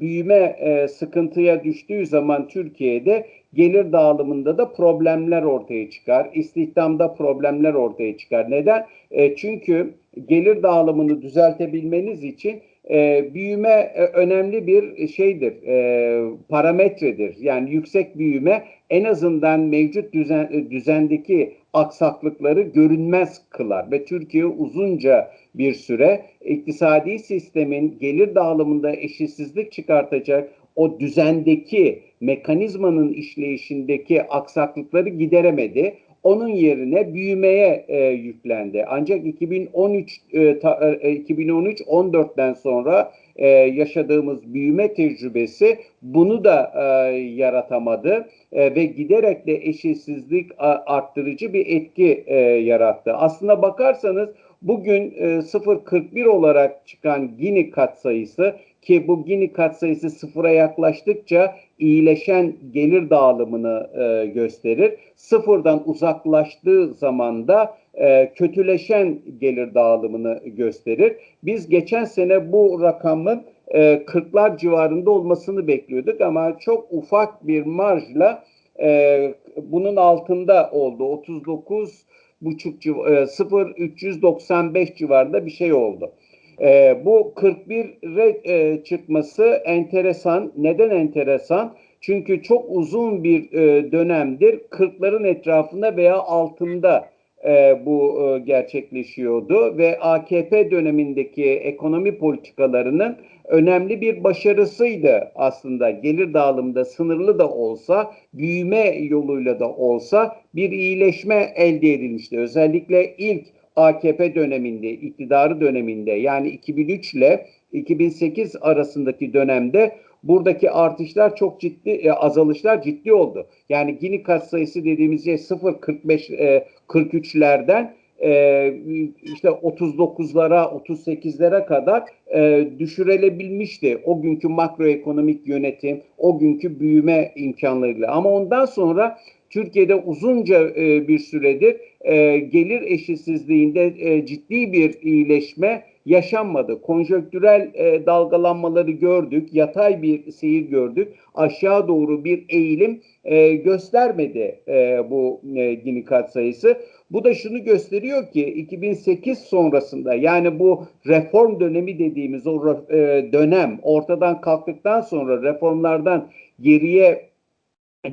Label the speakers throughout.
Speaker 1: büyüme e, sıkıntıya düştüğü zaman Türkiye'de gelir dağılımında da problemler ortaya çıkar. İstihdamda problemler ortaya çıkar. Neden? E, çünkü gelir dağılımını düzeltebilmeniz için e, büyüme e, önemli bir şeydir, e, parametredir. Yani yüksek büyüme en azından mevcut düzen, e, düzendeki aksaklıkları görünmez kılar ve Türkiye uzunca bir süre iktisadi sistemin gelir dağılımında eşitsizlik çıkartacak o düzendeki mekanizmanın işleyişindeki aksaklıkları gideremedi. Onun yerine büyümeye e, yüklendi. Ancak 2013 e, ta, e, 2013 14'ten sonra e, yaşadığımız büyüme tecrübesi bunu da e, yaratamadı e, ve giderek de eşitsizlik arttırıcı bir etki e, yarattı. Aslına bakarsanız bugün e, 0.41 olarak çıkan Gini katsayısı ki bu Gini katsayısı sıfıra yaklaştıkça iyileşen gelir dağılımını e, gösterir. Sıfırdan uzaklaştığı zaman da e, kötüleşen gelir dağılımını gösterir. Biz geçen sene bu rakamın e, 40'lar civarında olmasını bekliyorduk ama çok ufak bir marjla e, bunun altında oldu. 39 buçuk civ- e, 0 395 civarında bir şey oldu. E, bu 41'e e, çıkması enteresan. Neden enteresan? Çünkü çok uzun bir e, dönemdir 40'ların etrafında veya altında e, bu e, gerçekleşiyordu ve AKP dönemindeki ekonomi politikalarının önemli bir başarısıydı aslında. Gelir dağılımında sınırlı da olsa, büyüme yoluyla da olsa bir iyileşme elde edilmişti. Özellikle ilk AKP döneminde, iktidarı döneminde yani 2003 ile 2008 arasındaki dönemde buradaki artışlar çok ciddi, e, azalışlar ciddi oldu. Yani Gini katsayısı dediğimiz şey 0.45 e, 43'lerden e, işte 39'lara 38'lere kadar e, düşürülebilmişti. O günkü makroekonomik yönetim, o günkü büyüme imkanlarıyla. Ama ondan sonra Türkiye'de uzunca e, bir süredir e, gelir eşitsizliğinde e, ciddi bir iyileşme yaşanmadı. Konjöktürel e, dalgalanmaları gördük, yatay bir seyir gördük. Aşağı doğru bir eğilim e, göstermedi e, bu e, Gini katsayısı. Bu da şunu gösteriyor ki 2008 sonrasında yani bu reform dönemi dediğimiz o e, dönem ortadan kalktıktan sonra reformlardan geriye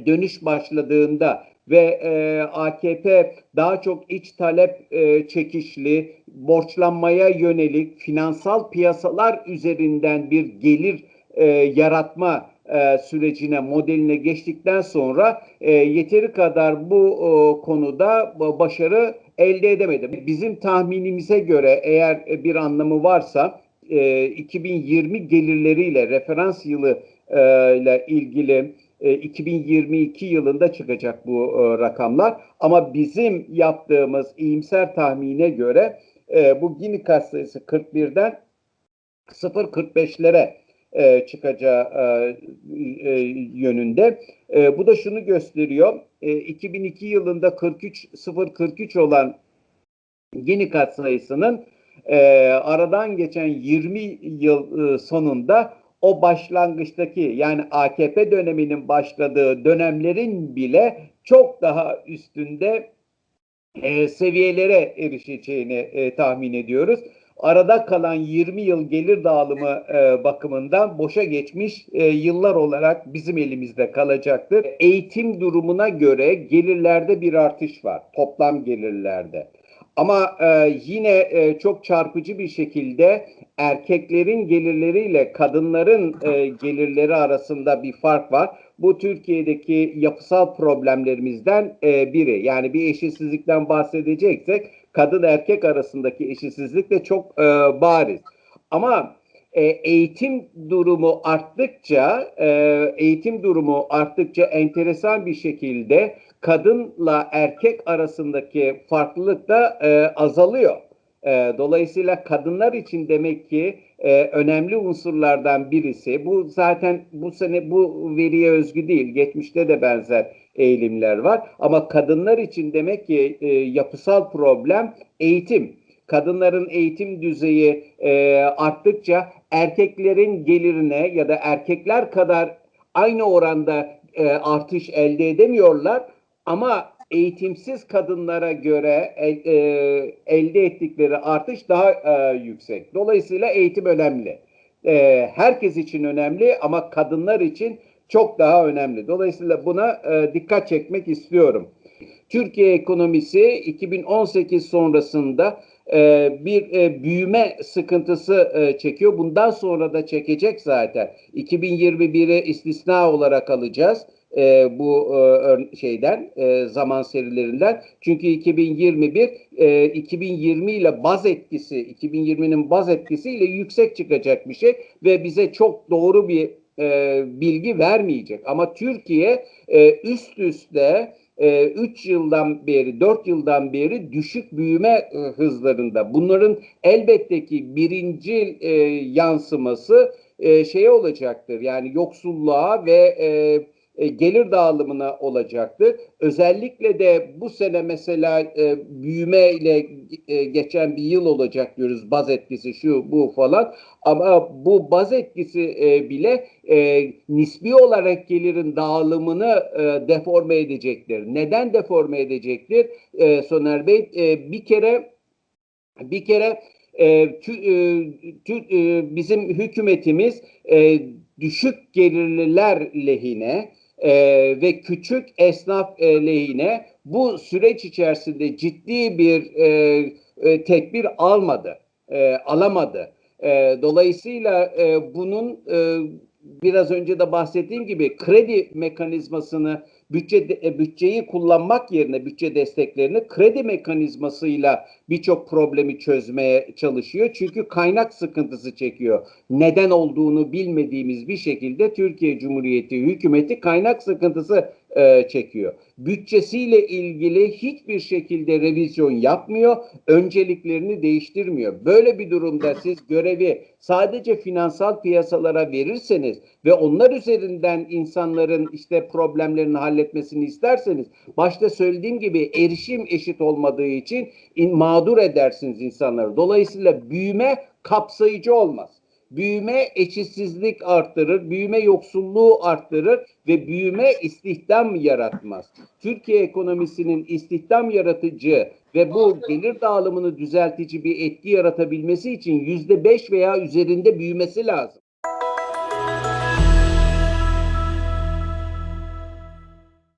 Speaker 1: dönüş başladığında ve e, AKP daha çok iç talep e, çekişli, borçlanmaya yönelik finansal piyasalar üzerinden bir gelir e, yaratma e, sürecine, modeline geçtikten sonra e, yeteri kadar bu e, konuda başarı elde edemedi. Bizim tahminimize göre eğer bir anlamı varsa e, 2020 gelirleriyle referans yılı e, ile ilgili 2022 e, yılında çıkacak bu e, rakamlar. Ama bizim yaptığımız iyimser tahmine göre e, bu Gini sayısı 41'den 0.45'lere çıkacağı yönünde. Bu da şunu gösteriyor. 2002 yılında 43 043 olan Gini sayısının aradan geçen 20 yıl sonunda o başlangıçtaki yani AKP döneminin başladığı dönemlerin bile çok daha üstünde e, seviyelere erişeceğini e, tahmin ediyoruz. Arada kalan 20 yıl gelir dağılımı e, bakımından boşa geçmiş e, yıllar olarak bizim elimizde kalacaktır. Eğitim durumuna göre gelirlerde bir artış var. Toplam gelirlerde. Ama e, yine e, çok çarpıcı bir şekilde erkeklerin gelirleriyle kadınların e, gelirleri arasında bir fark var. Bu Türkiye'deki yapısal problemlerimizden e, biri. Yani bir eşitsizlikten bahsedeceksek kadın erkek arasındaki eşitsizlik de çok e, bariz. Ama e, eğitim durumu arttıkça, e, eğitim durumu arttıkça enteresan bir şekilde kadınla erkek arasındaki farklılık da e, azalıyor. E, dolayısıyla kadınlar için demek ki e, önemli unsurlardan birisi. Bu zaten bu sene bu veriye özgü değil. Geçmişte de benzer eğilimler var. Ama kadınlar için demek ki e, yapısal problem eğitim kadınların eğitim düzeyi e, arttıkça erkeklerin gelirine ya da erkekler kadar aynı oranda e, artış elde edemiyorlar ama eğitimsiz kadınlara göre el- e, elde ettikleri artış daha e, yüksek. Dolayısıyla eğitim önemli. E, herkes için önemli ama kadınlar için çok daha önemli. Dolayısıyla buna e, dikkat çekmek istiyorum. Türkiye ekonomisi 2018 sonrasında e, bir e, büyüme sıkıntısı e, çekiyor. Bundan sonra da çekecek zaten. 2021'i istisna olarak alacağız e, bu e, şeyden e, zaman serilerinden. Çünkü 2021 e, 2020 ile baz etkisi 2020'nin baz etkisiyle yüksek çıkacak bir şey ve bize çok doğru bir e, bilgi vermeyecek. Ama Türkiye e, üst üste 3 yıldan beri, 4 yıldan beri düşük büyüme e, hızlarında. Bunların elbette ki birinci e, yansıması e, şeye olacaktır. Yani yoksulluğa ve e, gelir dağılımına olacaktır. Özellikle de bu sene mesela e, büyüme ile e, geçen bir yıl olacak diyoruz. Baz etkisi şu bu falan. Ama bu baz etkisi bile nispi olarak gelirin dağılımını e, deforme edecektir. Neden deforme edecektir? Soner Bey bir kere bir kere e, tü- e, tü- e, bizim hükümetimiz e, düşük gelirliler lehine e, ve küçük esnaf e, lehine bu süreç içerisinde ciddi bir e, e, tedbir almadı, e, alamadı. E, dolayısıyla e, bunun e, biraz önce de bahsettiğim gibi kredi mekanizmasını bütçe e, bütçeyi kullanmak yerine bütçe desteklerini kredi mekanizmasıyla birçok problemi çözmeye çalışıyor. Çünkü kaynak sıkıntısı çekiyor. Neden olduğunu bilmediğimiz bir şekilde Türkiye Cumhuriyeti hükümeti kaynak sıkıntısı e, çekiyor. Bütçesiyle ilgili hiçbir şekilde revizyon yapmıyor, önceliklerini değiştirmiyor. Böyle bir durumda siz görevi sadece finansal piyasalara verirseniz ve onlar üzerinden insanların işte problemlerini halletmesini isterseniz başta söylediğim gibi erişim eşit olmadığı için in, mağdur edersiniz insanları. Dolayısıyla büyüme kapsayıcı olmaz. Büyüme eşitsizlik arttırır, büyüme yoksulluğu arttırır ve büyüme istihdam yaratmaz. Türkiye ekonomisinin istihdam yaratıcı ve bu gelir dağılımını düzeltici bir etki yaratabilmesi için yüzde beş veya üzerinde büyümesi lazım.